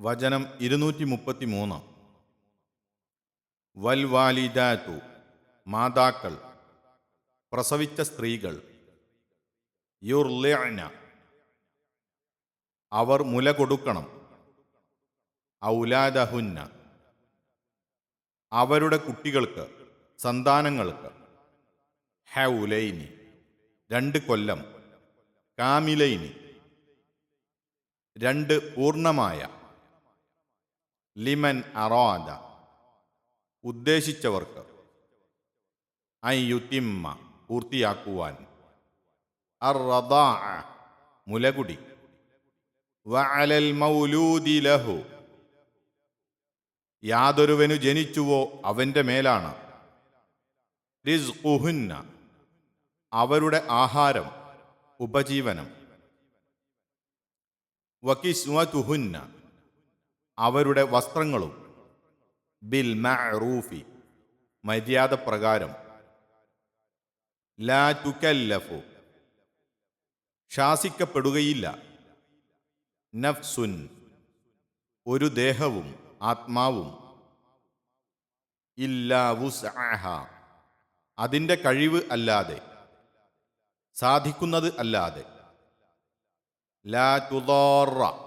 വചനം ഇരുന്നൂറ്റി മുപ്പത്തി മൂന്ന് വൽവാലിദാതു മാതാക്കൾ പ്രസവിച്ച സ്ത്രീകൾ യുർലിഅന അവർ മുല കൊടുക്കണം. ഔലാദഹുന്ന അവരുടെ കുട്ടികൾക്ക് സന്താനങ്ങൾക്ക്. ഹൗലൈനി രണ്ട് കൊല്ലം. കാമിലൈനി രണ്ട് പൂർണമായ. ലിമൻ അറാദ ഉദ്ദേശിച്ചവർക്ക്. ഐ യുത്തിമ്മ പൂർത്തിയാക്കുവാൻ. മുലകുടി. വഅലൽ മൗലൂദി ലഹു. യാതൊരുവനു ജനിച്ചുവോ അവന്റെ മേലാണ്. റിസ്ഖുഹുന്ന അവരുടെ ആഹാരം ഉപജീവനം. വകിസ്വതുഹുന്ന അവരുടെ വസ്ത്രങ്ങളും. ബിൽ മഅറൂഫി. മര്യാദ പ്രകാരം. ലാ തുക്കല്ലഫു ശാസിക്കപ്പെടുകയില്ല. നഫ്സുൻ. ഒരു ദേഹവും ആത്മാവും. ഇല്ലാ വുസ്അഹ. അതിന്റെ കഴിവ് അല്ലാതെ. സാധിക്കുന്നത് അല്ലാതെ. ലാ തുദാറ.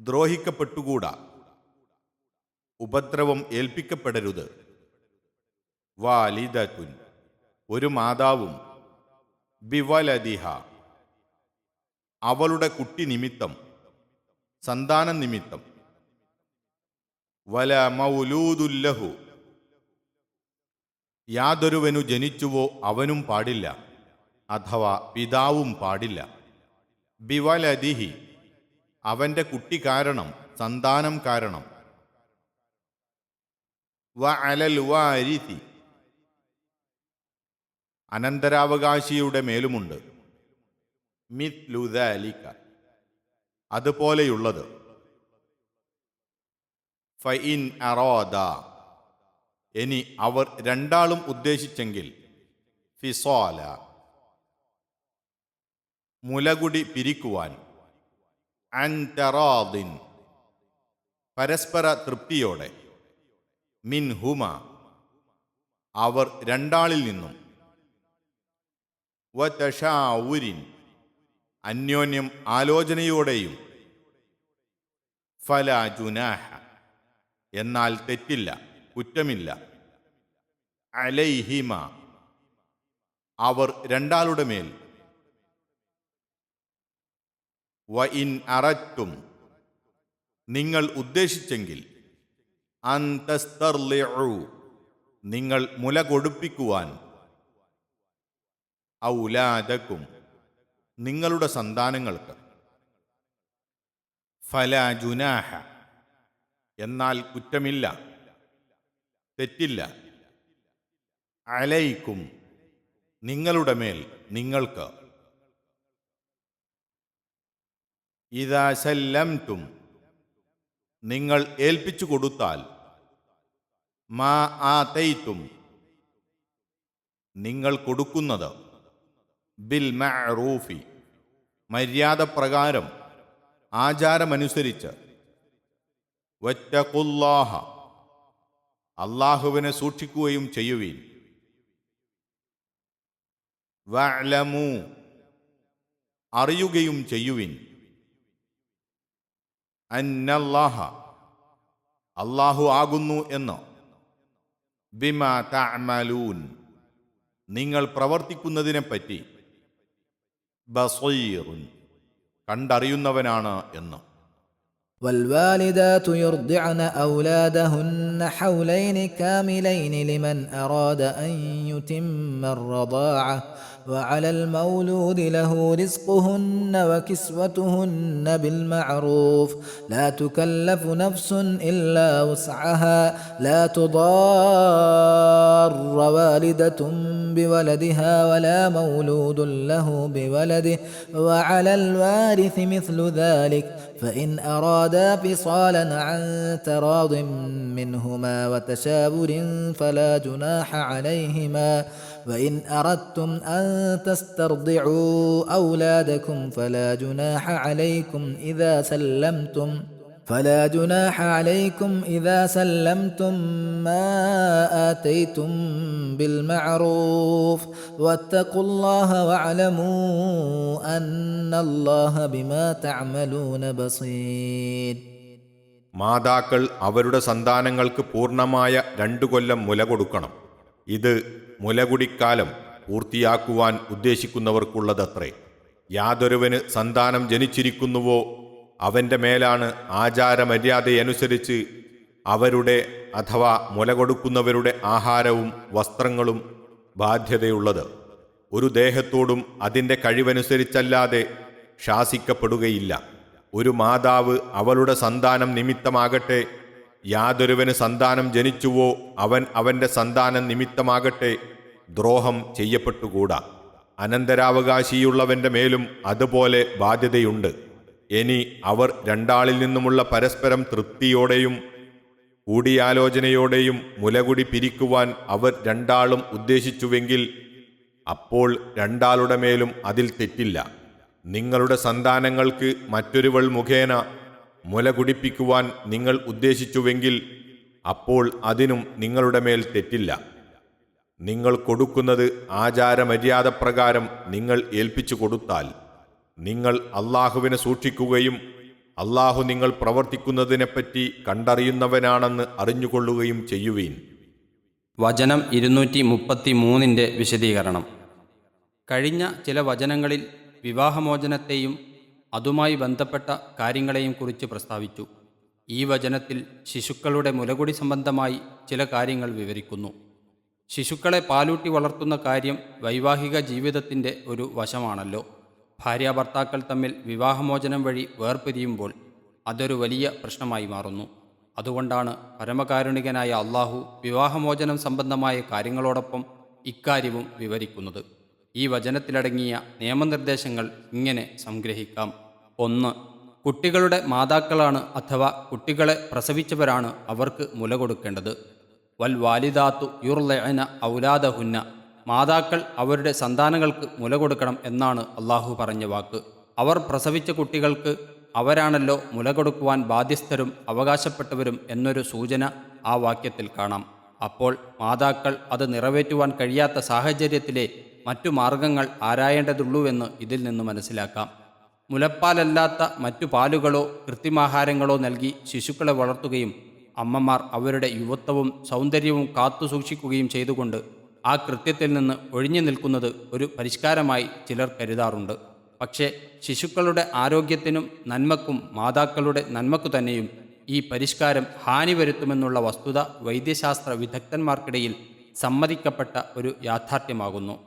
ദ്രോഹിക്കപ്പെട്ടുകൂടാ. ഉപദ്രവം ഏൽപ്പിക്കപ്പെടരുത്. വാലിദത്തുൻ ഒരു മാതാവും ബിവലദിഹ അവളുടെ കുട്ടി നിമിത്തം സന്താന നിമിത്തം. വല മൗലൂദുല്ലഹു യാതൊരുവനു ജനിച്ചുവോ അവനും പാടില്ല അഥവാ പിതാവും പാടില്ല. ബിവലദിഹി അവന്റെ കുട്ടി കാരണം സന്താനം കാരണം. വ വാരിതി അനന്തരാവകാശിയുടെ മേലുമുണ്ട്. മിത്ലുദാലിക അതുപോലെയുള്ളത്. ഫൈൻ അറോദ. ഇനി അവർ രണ്ടാളും ഉദ്ദേശിച്ചെങ്കിൽ ഫിസോല. മുലകുടി പിരിക്കുവാൻ. അൻതറാദിൻ പരസ്പര തൃപ്തിയോടെ. മിൻ ഹുമ. അവർ രണ്ടാളിൽ നിന്നും. വതഷാവുരിൻ അന്യോന്യം ആലോചനയോടെയും. ഫല ജുനാഹ. എന്നാൽ തെറ്റില്ല കുറ്റമില്ല. അലൈഹിമ. അവർ രണ്ടാളുടെ മേൽ. വ ഇൻ അററ്റും നിങ്ങൾ ഉദ്ദേശിച്ചെങ്കിൽ അന്തസ്തർലിഉ നിങ്ങൾ മുല കൊടുപ്പിക്കുവാൻ. ഔലാദക്കും നിങ്ങളുടെ സന്താനങ്ങൾക്ക്. ഫലാജുനാഹ എന്നാൽ കുറ്റമില്ല. തെറ്റില്ല. അലൈക്കും നിങ്ങളുടെ മേൽ നിങ്ങൾക്ക് ഇതാ സല്ലംതും നിങ്ങൾ ഏൽപ്പിച്ചു കൊടുത്താൽ മാ ആ തെയ്ത്തും നിങ്ങൾ കൊടുക്കുന്നത് ബിൽ മഅറൂഫി മര്യാദ പ്രകാരം ആചാരമനുസരിച്ച് വറ്റകുല്ലാഹ അള്ളാഹുവിനെ സൂക്ഷിക്കുകയും ചെയ്യുവീൻ. വഅലമു അറിയുകയും ചെയ്യുവിൻ. അന്നല്ലാഹ. അള്ളാഹു ആകുന്നു എന്ന്. ബിമ തഅമലൂൻ. നിങ്ങൾ പ്രവർത്തിക്കുന്നതിനെപ്പറ്റി ബസീറുൻ. കണ്ടറിയുന്നവനാണ് എന്ന്. والوالدات يرضعن أولادهن حولين كاملين لمن أراد أن يتم الرضاعة وعلى المولود له رزقهن وكسوتهن بالمعروف. لا تكلف نفس إلا وسعها. لا تضار والدة بولدها ولا مولود له بولده وعلى الوارث مثل ذلك فإن أرادا فصالا عن تراض منهما وتشاور فلا جناح عليهما وإن أردتم أن تسترضعوا أولادكم فلا جناح عليكم إذا سلمتم. فلا جناح عليكم اذا سلمتم ما اتيتم بالمعروف واتقوا الله واعلموا ان الله بما تعملون بصير മാതാക്കൾ അവരുടെ സന്താനങ്ങൾക്ക് പൂർണ്ണമായ രണ്ടു കൊല്ലം മുല കൊടുക്കണം ഇത് മുലകുടിക്കാലം പൂർത്തിയാക്കുവാൻ ഉദ്ദേശിക്കുന്നവർക്കുള്ളതത്രേ യാതൊരുവന് സന്താനം ജനിച്ചിരിക്കുന്നുവോ അവന്റെ മേലാണ് ആചാരമര്യാദയനുസരിച്ച് അവരുടെ അഥവാ മുല കൊടുക്കുന്നവരുടെ ആഹാരവും വസ്ത്രങ്ങളും ബാധ്യതയുള്ളത്. ഒരു ദേഹത്തോടും അതിന്റെ കഴിവനുസരിച്ചല്ലാതെ ശാസിക്കപ്പെടുകയില്ല. ഒരു മാതാവ് അവളുടെ സന്താനം നിമിത്തമാകട്ടെ യാതൊരുവന് സന്താനം ജനിച്ചുവോ അവൻ അവന്റെ സന്താനം നിമിത്തമാകട്ടെ ദ്രോഹം ചെയ്യപ്പെട്ടുകൂടാ. അനന്തരാവകാശിയുള്ളവന്റെ മേലും അതുപോലെ ബാധ്യതയുണ്ട്. ഇനി അവർ രണ്ടാളിൽ നിന്നുമുള്ള പരസ്പരം തൃപ്തിയോടെയും കൂടിയാലോചനയോടെയും മുലകുടി പിരിക്കുവാൻ അവർ രണ്ടാളും ഉദ്ദേശിച്ചുവെങ്കിൽ അപ്പോൾ രണ്ടാളുടെ മേലും അതിൽ തെറ്റില്ല. നിങ്ങളുടെ സന്താനങ്ങൾക്ക് മറ്റൊരുവൾ മുഖേന മുല കുടിപ്പിക്കുവാൻ നിങ്ങൾ ഉദ്ദേശിച്ചുവെങ്കിൽ അപ്പോൾ അതിനും നിങ്ങളുടെ മേൽ തെറ്റില്ല. നിങ്ങൾ കൊടുക്കുന്നത് ആചാരമര്യാദ പ്രകാരം നിങ്ങൾ ഏൽപ്പിച്ചു കൊടുത്താൽ. നിങ്ങൾ അള്ളാഹുവിനെ സൂക്ഷിക്കുകയും അള്ളാഹു നിങ്ങൾ പ്രവർത്തിക്കുന്നതിനെപ്പറ്റി കണ്ടറിയുന്നവനാണെന്ന് അറിഞ്ഞുകൊള്ളുകയും ചെയ്യുവീൻ. വചനം ഇരുന്നൂറ്റി മുപ്പത്തി മൂന്നിന്റെ വിശദീകരണം. കഴിഞ്ഞ ചില വചനങ്ങളിൽ വിവാഹമോചനത്തെയും അതുമായി ബന്ധപ്പെട്ട കാര്യങ്ങളെയും കുറിച്ച് പ്രസ്താവിച്ചു. ഈ വചനത്തിൽ ശിശുക്കളുടെ മുലകുടി സംബന്ധമായി ചില കാര്യങ്ങൾ വിവരിക്കുന്നു. ശിശുക്കളെ പാലൂട്ടി വളർത്തുന്ന കാര്യം വൈവാഹിക ജീവിതത്തിന്റെ ഒരു വശമാണല്ലോ. ഭാര്യാഭർത്താക്കൾ തമ്മിൽ വിവാഹമോചനം വഴി വേർപിരിയുമ്പോൾ അതൊരു വലിയ പ്രശ്നമായി മാറുന്നു. അതുകൊണ്ടാണ് പരമകാരുണികനായ അള്ളാഹു വിവാഹമോചനം സംബന്ധമായ കാര്യങ്ങളോടൊപ്പം ഇക്കാര്യവും വിവരിക്കുന്നത്. ഈ വചനത്തിലടങ്ങിയ നിയമനിർദ്ദേശങ്ങൾ ഇങ്ങനെ സംഗ്രഹിക്കാം. ഒന്ന് കുട്ടികളുടെ മാതാക്കളാണ് അഥവാ കുട്ടികളെ പ്രസവിച്ചവരാണ് അവർക്ക് മുല കൊടുക്കേണ്ടത് വൽ വാലിദാത്തു യുർലഅന ഔലാദഹുന്ന. മാതാക്കൾ അവരുടെ സന്താനങ്ങൾക്ക് മുല കൊടുക്കണം എന്നാണ് അള്ളാഹു പറഞ്ഞ വാക്ക്. അവർ പ്രസവിച്ച കുട്ടികൾക്ക് അവരാണല്ലോ മുല കൊടുക്കുവാൻ ബാധ്യസ്ഥരും അവകാശപ്പെട്ടവരും എന്നൊരു സൂചന ആ വാക്യത്തിൽ കാണാം. അപ്പോൾ മാതാക്കൾ അത് നിറവേറ്റുവാൻ കഴിയാത്ത സാഹചര്യത്തിലെ മറ്റു മാർഗങ്ങൾ ആരായേണ്ടതുള്ളൂവെന്ന് ഇതിൽ നിന്ന് മനസ്സിലാക്കാം. മുലപ്പാലല്ലാത്ത മറ്റു പാലുകളോ കൃത്രിമാഹാരങ്ങളോ നൽകി ശിശുക്കളെ വളർത്തുകയും അമ്മമാർ അവരുടെ യുവത്വവും സൗന്ദര്യവും കാത്തുസൂക്ഷിക്കുകയും ചെയ്തുകൊണ്ട് ആ കൃത്യത്തിൽ നിന്ന് ഒഴിഞ്ഞു നിൽക്കുന്നത് ഒരു പരിഷ്കാരമായി ചിലർ കരുതാറുണ്ട്. പക്ഷേ ശിശുക്കളുടെ ആരോഗ്യത്തിനും നന്മക്കും മാതാക്കളുടെ നന്മക്കു തന്നെയും ഈ പരിഷ്കാരം ഹാനി വരുത്തുമെന്നുള്ള വസ്തുത വൈദ്യശാസ്ത്ര വിദഗ്ധന്മാർക്കിടയിൽ സമ്മതിക്കപ്പെട്ട ഒരു യാഥാർത്ഥ്യമാകുന്നു.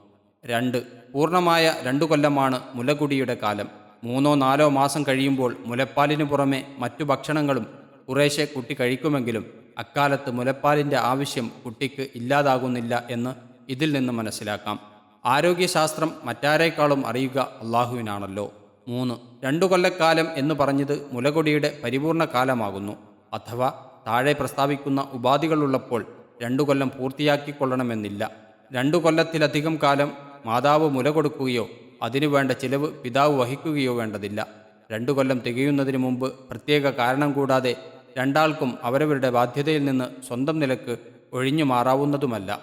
രണ്ട് പൂർണമായ രണ്ടു കൊല്ലമാണ് മുലകുടിയുടെ കാലം. മൂന്നോ നാലോ മാസം കഴിയുമ്പോൾ മുലപ്പാലിനു പുറമെ മറ്റു ഭക്ഷണങ്ങളും കുറേശ്ശെ കുട്ടി കഴിക്കുമെങ്കിലും അക്കാലത്ത് മുലപ്പാലിന്റെ ആവശ്യം കുട്ടിക്ക് ഇല്ലാതാകുന്നില്ല എന്ന് ഇതിൽ നിന്ന് മനസ്സിലാക്കാം. ആരോഗ്യശാസ്ത്രം മറ്റാരേക്കാളും അറിയുക അള്ളാഹുവിനാണല്ലോ. മൂന്ന് രണ്ടു കൊല്ലക്കാലം എന്ന് പറഞ്ഞത് മുലകൊടിയുടെ പരിപൂർണ കാലമാകുന്നു. അഥവാ താഴെ പ്രസ്താവിക്കുന്ന ഉപാധികളുള്ളപ്പോൾ രണ്ടു കൊല്ലം പൂർത്തിയാക്കിക്കൊള്ളണമെന്നില്ല. രണ്ടു കൊല്ലത്തിലധികം കാലം മാതാവ് മുല കൊടുക്കുകയോ അതിനുവേണ്ട ചിലവ് പിതാവ് വഹിക്കുകയോ വേണ്ടതില്ല. രണ്ടു കൊല്ലം തികയുന്നതിന് മുമ്പ് പ്രത്യേക കാരണം കൂടാതെ രണ്ടാൾക്കും അവരവരുടെ ബാധ്യതയിൽ നിന്ന് സ്വന്തം നിലയ്ക്ക് ഒഴിഞ്ഞു മാറാവുന്നതുമല്ല.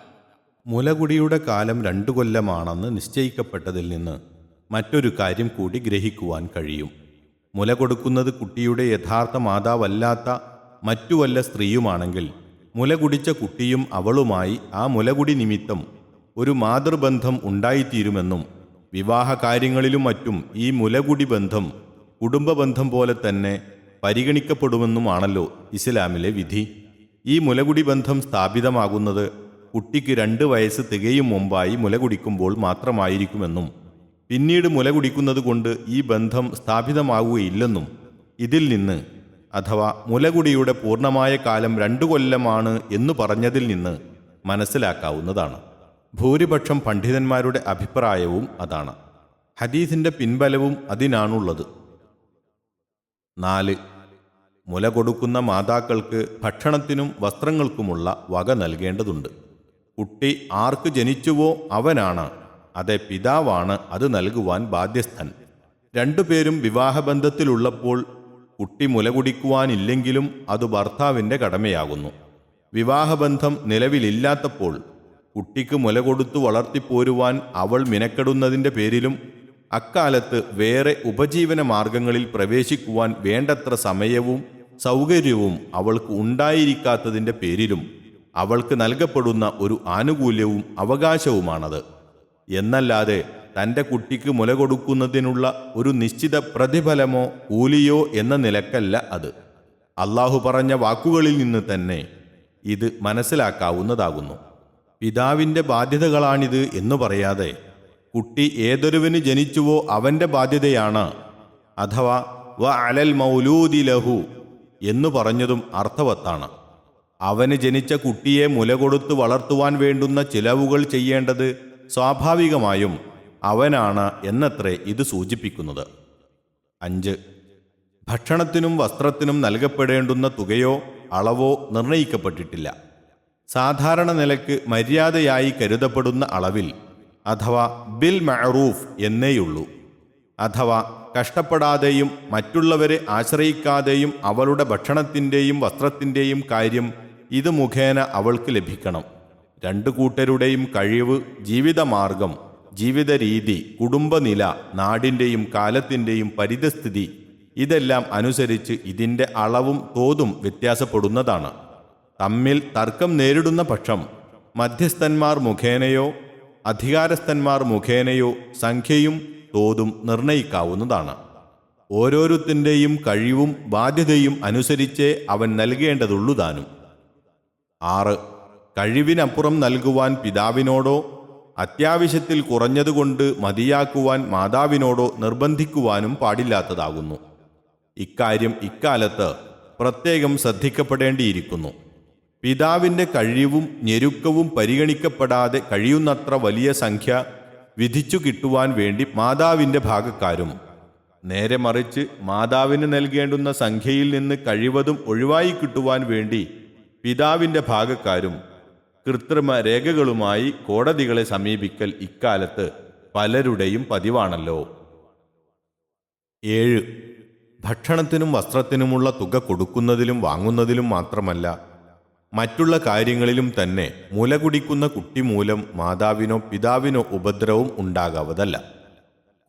മുലകുടിയുടെ കാലം രണ്ടു കൊല്ലമാണെന്ന് നിശ്ചയിക്കപ്പെട്ടതിൽ നിന്ന് മറ്റൊരു കാര്യം കൂടി ഗ്രഹിക്കുവാൻ കഴിയും. മുല കൊടുക്കുന്നത് കുട്ടിയുടെ യഥാർത്ഥ മാതാവല്ലാത്ത മറ്റു വല്ല സ്ത്രീയുമാണെങ്കിൽ മുല കുടിച്ച കുട്ടിയും അവളുമായി ആ മുലകുടി നിമിത്തം ഒരു മാതൃബന്ധം ഉണ്ടായിത്തീരുമെന്നും വിവാഹ കാര്യങ്ങളിലും മറ്റും ഈ മുലകുടി ബന്ധം കുടുംബബന്ധം പോലെ തന്നെ പരിഗണിക്കപ്പെടുമെന്നുമാണല്ലോ ഇസ്ലാമിലെ വിധി. ഈ മുലകുടി ബന്ധം സ്ഥാപിതമാകുന്നത് കുട്ടിക്ക് രണ്ട് വയസ്സ് തികയും മുമ്പായി മുലകുടിക്കുമ്പോൾ മാത്രമായിരിക്കുമെന്നും പിന്നീട് മുല കുടിക്കുന്നത് കൊണ്ട് ഈ ബന്ധം സ്ഥാപിതമാകുകയില്ലെന്നും ഇതിൽ നിന്ന് അഥവാ മുലകുടിയുടെ പൂർണമായ കാലം രണ്ടു കൊല്ലമാണ് എന്നു പറഞ്ഞതിൽ നിന്ന് മനസ്സിലാക്കാവുന്നതാണ്. ഭൂരിപക്ഷം പണ്ഡിതന്മാരുടെ അഭിപ്രായവും അതാണ്. ഹദീസിന്റെ പിൻബലവും അതിനാണുള്ളത്. നാല്. മുല കൊടുക്കുന്ന മാതാക്കൾക്ക് ഭക്ഷണത്തിനും വസ്ത്രങ്ങൾക്കുമുള്ള വക നൽകേണ്ടതുണ്ട്. കുട്ടി ആർക്ക് ജനിച്ചുവോ അവനാണ് അതെ പിതാവാണ് അത് നൽകുവാൻ ബാധ്യസ്ഥൻ. രണ്ടുപേരും വിവാഹബന്ധത്തിലുള്ളപ്പോൾ കുട്ടി മുല കുടിക്കുവാനില്ലെങ്കിലും അത് ഭർത്താവിന്റെ കടമയാകുന്നു. വിവാഹബന്ധം നിലവിലില്ലാത്തപ്പോൾ കുട്ടിക്ക് മുല കൊടുത്തു വളർത്തിപ്പോരുവാൻ അവൾ മിനക്കെടുന്നതിന്റെ പേരിലും അക്കാലത്ത് വേറെ ഉപജീവന മാർഗങ്ങളിൽ പ്രവേശിക്കുവാൻ വേണ്ടത്ര സമയവും സൗകര്യവും അവൾക്ക് ഉണ്ടായിരിക്കാത്തതിന്റെ പേരിലും അവൾക്ക് നൽകപ്പെടുന്ന ഒരു ആനുകൂല്യവും അവകാശവുമാണത്. എന്നല്ലാതെ തന്റെ കുട്ടിക്ക് മുല കൊടുക്കുന്നതിനുള്ള ഒരു നിശ്ചിത പ്രതിഫലമോ കൂലിയോ എന്ന നിലക്കല്ല അത്. അള്ളാഹു പറഞ്ഞ വാക്കുകളിൽ നിന്ന് തന്നെ ഇത് മനസ്സിലാക്കാവുന്നതാകുന്നു. പിതാവിന്റെ ബാധ്യതകളാണിത് എന്ന് പറയാതെ കുട്ടി ഏതൊരുവിന് ജനിച്ചുവോ അവന്റെ ബാധ്യതയാണ്. അഥവാ വ അലൽ മൗലൂദി ലഹു എന്ന് പറഞ്ഞതും അർത്ഥവത്താണ്. അവന് ജനിച്ച കുട്ടിയെ മുല കൊടുത്ത് വളർത്തുവാൻ വേണ്ടുന്ന ചിലവുകൾ ചെയ്യേണ്ടത് സ്വാഭാവികമായും അവനാണ് എന്നത്രേ ഇത് സൂചിപ്പിക്കുന്നത്. അഞ്ച് ഭക്ഷണത്തിനും വസ്ത്രത്തിനും നൽകപ്പെടേണ്ടുന്ന തുകയോ അളവോ നിർണയിക്കപ്പെട്ടിട്ടില്ല. സാധാരണ നിലയ്ക്ക് മര്യാദയായി കരുതപ്പെടുന്ന അളവിൽ അഥവാ ബിൽ മഅറൂഫ് എന്നേയുള്ളൂ. അഥവാ കഷ്ടപ്പെടാതെയും മറ്റുള്ളവരെ ആശ്രയിക്കാതെയും അവളുടെ ഭക്ഷണത്തിന്റെയും വസ്ത്രത്തിന്റെയും കാര്യം ഇത് മുഖേന അവൾക്ക് ലഭിക്കണം. രണ്ടു കൂട്ടരുടെയും കഴിവ് ജീവിതമാർഗം ജീവിത രീതി കുടുംബനില നാടിന്റെയും കാലത്തിന്റെയും പരിതസ്ഥിതി ഇതെല്ലാം അനുസരിച്ച് ഇതിന്റെ അളവും തോതും വ്യത്യാസപ്പെടുന്നതാണ്. തമ്മിൽ തർക്കം നേരിടുന്ന പക്ഷം മധ്യസ്ഥന്മാർ മുഖേനയോ അധികാരസ്ഥന്മാർ മുഖേനയോ സംഖ്യയും തോതും നിർണയിക്കാവുന്നതാണ്. ഓരോരുത്തിന്റെയും കഴിവും ബാധ്യതയും അനുസരിച്ചേ അവൻ നൽകേണ്ടതുള്ളു താനും. ആറ്. കഴിവിനപ്പുറം നൽകുവാൻ പിതാവിനോടോ അത്യാവശ്യത്തിൽ കുറഞ്ഞതുകൊണ്ട് മതിയാക്കുവാൻ മാതാവിനോടോ നിർബന്ധിക്കുവാനും പാടില്ലാത്തതാകുന്നു. ഇക്കാര്യം ഇക്കാലത്ത് പ്രത്യേകം ശ്രദ്ധിക്കപ്പെടേണ്ടിയിരിക്കുന്നു. പിതാവിന്റെ കഴിവും ഞെരുക്കവും പരിഗണിക്കപ്പെടാതെ കഴിയുന്നത്ര വലിയ സംഖ്യ വിധിച്ചു കിട്ടുവാൻ വേണ്ടി മാതാവിന്റെ ഭാഗക്കാരും. നേരെ മറിച്ച് മാതാവിന് നൽകേണ്ടുന്ന സംഖ്യയിൽ നിന്ന് കഴിവതും ഒഴിവായി കിട്ടുവാൻ വേണ്ടി പിതാവിന്റെ ഭാഗക്കാരും കൃത്രിമ രേഖകളുമായി കോടതികളെ സമീപിക്കൽ ഇക്കാലത്ത് പലരുടെയും പതിവാണല്ലോ. ഏഴ്. ഭക്ഷണത്തിനും വസ്ത്രത്തിനുമുള്ള തുക കൊടുക്കുന്നതിലും വാങ്ങുന്നതിലും മാത്രമല്ല മറ്റുള്ള കാര്യങ്ങളിലും തന്നെ മുല കുടിക്കുന്ന കുട്ടി മൂലം മാതാവിനോ പിതാവിനോ ഉപദ്രവം ഉണ്ടാകാവതല്ല.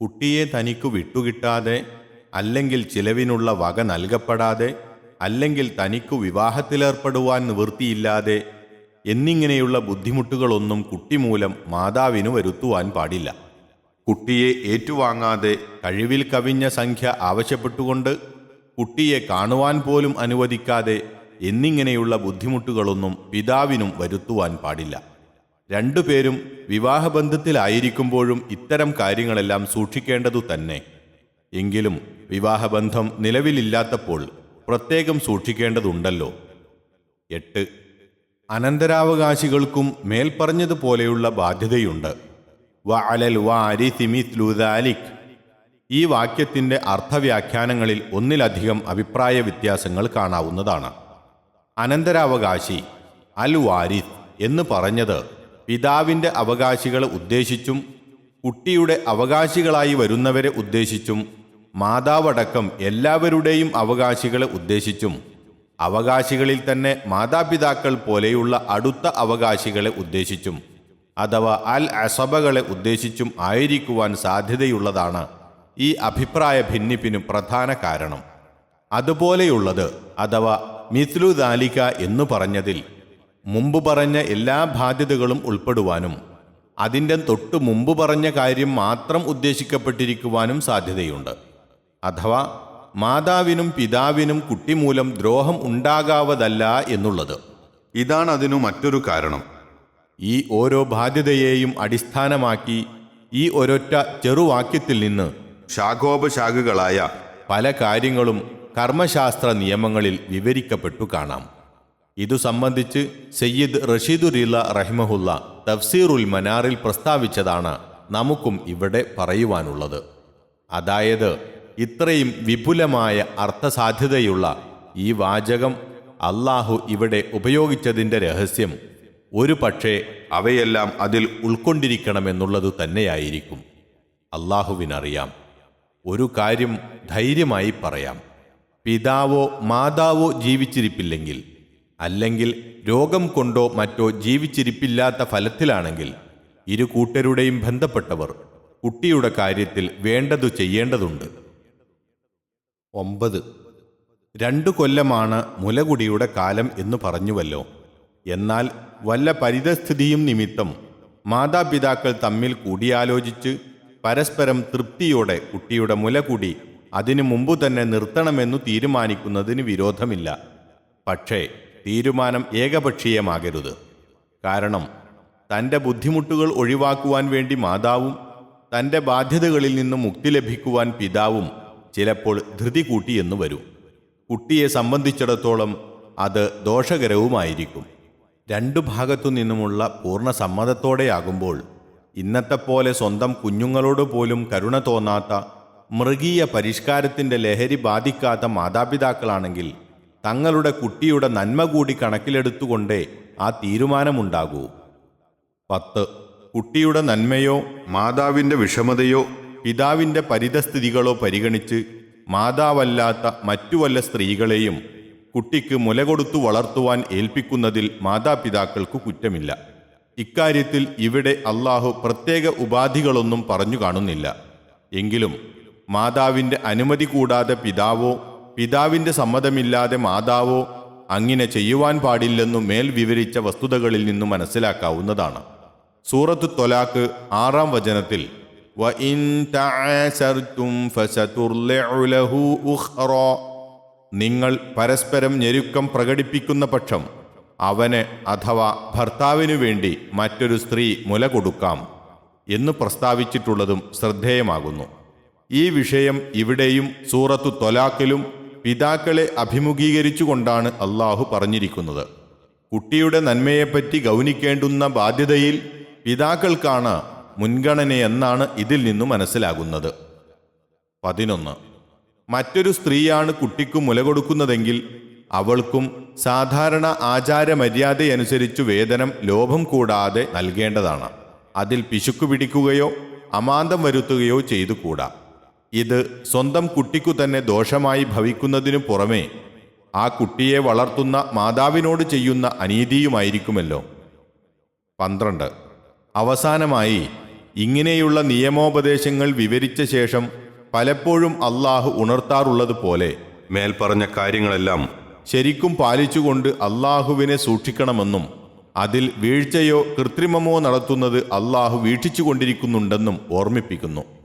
കുട്ടിയെ തനിക്ക് വിട്ടുകിട്ടാതെ അല്ലെങ്കിൽ ചിലവിനുള്ള വക നൽകപ്പെടാതെ അല്ലെങ്കിൽ തനിക്കു വിവാഹത്തിലേർപ്പെടുവാൻ നിവൃത്തിയില്ലാതെ എന്നിങ്ങനെയുള്ള ബുദ്ധിമുട്ടുകളൊന്നും കുട്ടി മൂലം മാതാവിന് വരുത്തുവാൻ പാടില്ല. കുട്ടിയെ ഏറ്റുവാങ്ങാതെ കഴിവിൽ കവിഞ്ഞ സംഖ്യ ആവശ്യപ്പെട്ടുകൊണ്ട് കുട്ടിയെ കാണുവാൻ പോലും അനുവദിക്കാതെ എന്നിങ്ങനെയുള്ള ബുദ്ധിമുട്ടുകളൊന്നും പിതാവിനും വരുത്തുവാൻ പാടില്ല. രണ്ടുപേരും വിവാഹബന്ധത്തിലായിരിക്കുമ്പോഴും ഇത്തരം കാര്യങ്ങളെല്ലാം സൂക്ഷിക്കേണ്ടതു തന്നെ. എങ്കിലും വിവാഹബന്ധം നിലവിലില്ലാത്തപ്പോൾ പ്രത്യേകം സൂക്ഷിക്കേണ്ടതുണ്ടല്ലോ. എട്ട്. അനന്തരാവകാശികൾക്കും മേൽപ്പറഞ്ഞതുപോലെയുള്ള ബാധ്യതയുണ്ട്. ഈ വാക്യത്തിന്റെ അർത്ഥവ്യാഖ്യാനങ്ങളിൽ ഒന്നിലധികം അഭിപ്രായ വ്യത്യാസങ്ങൾ കാണാവുന്നതാണ്. അനന്തരാവകാശി അൽ വാരിസ് എന്ന് പറഞ്ഞത് പിതാവിന്റെ അവകാശികളെ ഉദ്ദേശിച്ചും കുട്ടിയുടെ അവകാശികളായി വരുന്നവരെ ഉദ്ദേശിച്ചും മാതാവടക്കം എല്ലാവരുടെയും അവകാശികളെ ഉദ്ദേശിച്ചും അവകാശികളിൽ തന്നെ മാതാപിതാക്കൾ പോലെയുള്ള അടുത്ത അവകാശികളെ ഉദ്ദേശിച്ചും അഥവാ അൽ അസബകളെ ഉദ്ദേശിച്ചും ആയിരിക്കുവാൻ സാധ്യതയുള്ളതാണ് ഈ അഭിപ്രായ ഭിന്നിപ്പിന് പ്രധാന കാരണം. അതുപോലെയുള്ളത് അഥവാ മിസ്ലു ദാലിക എന്നു പറഞ്ഞതിൽ മുമ്പ് പറഞ്ഞ എല്ലാ ബാധ്യതകളും ഉൾപ്പെടുവാനും അതിന്റെ തൊട്ടു മുമ്പ് പറഞ്ഞ കാര്യം മാത്രം ഉദ്ദേശിക്കപ്പെട്ടിരിക്കുവാനും സാധ്യതയുണ്ട്. അഥവാ മാതാവിനും പിതാവിനും കുട്ടി മൂലം ദ്രോഹം ഉണ്ടാകാവതല്ല എന്നുള്ളത്. ഇതാണ് അതിനു മറ്റൊരു കാരണം. ഈ ഓരോ ബാധ്യതയെയും അടിസ്ഥാനമാക്കി ഈ ഒരൊറ്റ ചെറുവാക്യത്തിൽ നിന്ന് ശാഖോപശാഖകളായ പല കാര്യങ്ങളും കർമ്മശാസ്ത്ര നിയമങ്ങളിൽ വിവരിക്കപ്പെട്ടു കാണാം. ഇതു സംബന്ധിച്ച് സയ്യിദ് റഷീദുറില റഹിമഹുല്ല തഫ്സീറുൽ മനാറിൽ പ്രസ്താവിച്ചതാണ് നമുക്കും ഇവിടെ പറയുവാനുള്ളത്. അതായത് ഇത്രയും വിപുലമായ അർത്ഥസാധ്യതയുള്ള ഈ വാചകം അള്ളാഹു ഇവിടെ ഉപയോഗിച്ചതിന്റെ രഹസ്യം ഒരു പക്ഷേ അവയെല്ലാം അതിൽ ഉൾക്കൊണ്ടിരിക്കണമെന്നുള്ളത് തന്നെയായിരിക്കും. അള്ളാഹുവിനറിയാം ഒരു കാര്യം ധൈര്യമായി പറയാം. പിതാവോ മാതാവോ ജീവിച്ചിരിപ്പില്ലെങ്കിൽ അല്ലെങ്കിൽ രോഗം കൊണ്ടോ മറ്റോ ജീവിച്ചിരിപ്പില്ലാത്ത ഫലത്തിലാണെങ്കിൽ ഇരു കൂട്ടരുടെയും ബന്ധപ്പെട്ടവർ കുട്ടിയുടെ കാര്യത്തിൽ വേണ്ടതു ചെയ്യേണ്ടതുണ്ട്. ഒമ്പത്. രണ്ടു കൊല്ലമാണ് മുലകുടിയുടെ കാലം എന്ന് പറഞ്ഞുവല്ലോ. എന്നാൽ വല്ല പരിതസ്ഥിതിയും നിമിത്തം മാതാപിതാക്കൾ തമ്മിൽ കൂടിയാലോചിച്ച് പരസ്പരം തൃപ്തിയോടെ കുട്ടിയുടെ മുലകുടി അതിനു മുമ്പ് തന്നെ നിർത്തണമെന്നു തീരുമാനിക്കുന്നതിന് വിരോധമില്ല. പക്ഷേ തീരുമാനം ഏകപക്ഷീയമാകരുത്. കാരണം തന്റെ ബുദ്ധിമുട്ടുകൾ ഒഴിവാക്കുവാൻ വേണ്ടി മാതാവും തന്റെ ബാധ്യതകളിൽ നിന്ന് മുക്തി ലഭിക്കുവാൻ പിതാവും ചിലപ്പോൾ ധൃതി കൂട്ടിയെന്നു വരും. കുട്ടിയെ സംബന്ധിച്ചിടത്തോളം അത് ദോഷകരവുമായിരിക്കും. രണ്ടു ഭാഗത്തു നിന്നുമുള്ള പൂർണ സമ്മതത്തോടെയാകുമ്പോൾ ഇന്നത്തെ പോലെ സ്വന്തം കുഞ്ഞുങ്ങളോട് പോലും കരുണ തോന്നാത്ത മൃഗീയ പരിഷ്കാരത്തിന്റെ ലഹരി ബാധിക്കാത്ത മാതാപിതാക്കളാണെങ്കിൽ തങ്ങളുടെ കുട്ടിയുടെ നന്മ കൂടി കണക്കിലെടുത്തുകൊണ്ടേ ആ തീരുമാനമുണ്ടാകൂ. പത്ത്. കുട്ടിയുടെ നന്മയോ മാതാവിന്റെ വിഷമതയോ പിതാവിന്റെ പരിതസ്ഥിതികളോ പരിഗണിച്ച് മാതാവല്ലാത്ത മറ്റു വല്ല സ്ത്രീകളെയും കുട്ടിക്ക് മുല കൊടുത്തു വളർത്തുവാൻ ഏൽപ്പിക്കുന്നതിൽ മാതാപിതാക്കൾക്ക് കുറ്റമില്ല. ഇക്കാര്യത്തിൽ ഇവിടെ അള്ളാഹു പ്രത്യേക ഉപാധികളൊന്നും പറഞ്ഞു കാണുന്നില്ല. എങ്കിലും മാതാവിന്റെ അനുമതി കൂടാതെ പിതാവോ പിതാവിന്റെ സമ്മതമില്ലാതെ മാതാവോ അങ്ങനെ ചെയ്യുവാൻ പാടില്ലെന്നു മേൽ വിവരിച്ച വസ്തുതകളിൽ നിന്നു മനസ്സിലാക്കാവുന്നതാണ് സൂറത്ത് തൊലാക്ക് ആറാം വചനത്തിൽ. നിങ്ങൾ പരസ്പരം ഞെരുക്കം പ്രകടിപ്പിക്കുന്ന പക്ഷം അവന് അഥവാ ഭർത്താവിനു വേണ്ടി മറ്റൊരു സ്ത്രീ മുല കൊടുക്കാം എന്ന് പ്രസ്താവിച്ചിട്ടുള്ളതും ശ്രദ്ധേയമാകുന്നു ഈ വിഷയം ഇവിടെയും സൂറത്തു തൊലാക്കിലും പിതാക്കളെ അഭിമുഖീകരിച്ചുകൊണ്ടാണ് അള്ളാഹു പറഞ്ഞിരിക്കുന്നത്. കുട്ടിയുടെ നന്മയെപ്പറ്റി ഗൗനിക്കേണ്ടുന്ന ബാധ്യതയിൽ പിതാക്കൾക്കാണ് മുൻഗണനയെന്നാണ് ഇതിൽ നിന്നു മനസ്സിലാകുന്നത്. പതിനൊന്ന്. മറ്റൊരു സ്ത്രീയാണ് കുട്ടിക്ക് മുല കൊടുക്കുന്നതെങ്കിൽ അവൾക്കും സാധാരണ ആചാരമര്യാദയനുസരിച്ചു വേതനം ലോഭം കൂടാതെ നൽകേണ്ടതാണ്. അതിൽ പിശുക്കു പിടിക്കുകയോ അമാന്തം വരുത്തുകയോ ചെയ്തുകൂടാ. ഇത് സ്വന്തം കുട്ടിക്കു തന്നെ ദോഷമായി ഭവിക്കുന്നതിനു പുറമേ ആ കുട്ടിയെ വളർത്തുന്ന മാതാവിനോട് ചെയ്യുന്ന അനീതിയുമായിരിക്കുമല്ലോ. പന്ത്രണ്ട്. അവസാനമായി ഇങ്ങനെയുള്ള നിയമോപദേശങ്ങൾ വിവരിച്ച ശേഷം പലപ്പോഴും അള്ളാഹു ഉണർത്താറുള്ളത് പോലെ മേൽപ്പറഞ്ഞ കാര്യങ്ങളെല്ലാം ശരിക്കും പാലിച്ചുകൊണ്ട് അള്ളാഹുവിനെ സൂക്ഷിക്കണമെന്നും അതിൽ വീഴ്ചയോ കൃത്രിമമോ നടത്തുന്നത് അള്ളാഹു വീക്ഷിച്ചുകൊണ്ടിരിക്കുന്നുണ്ടെന്നും ഓർമ്മിപ്പിക്കുന്നു.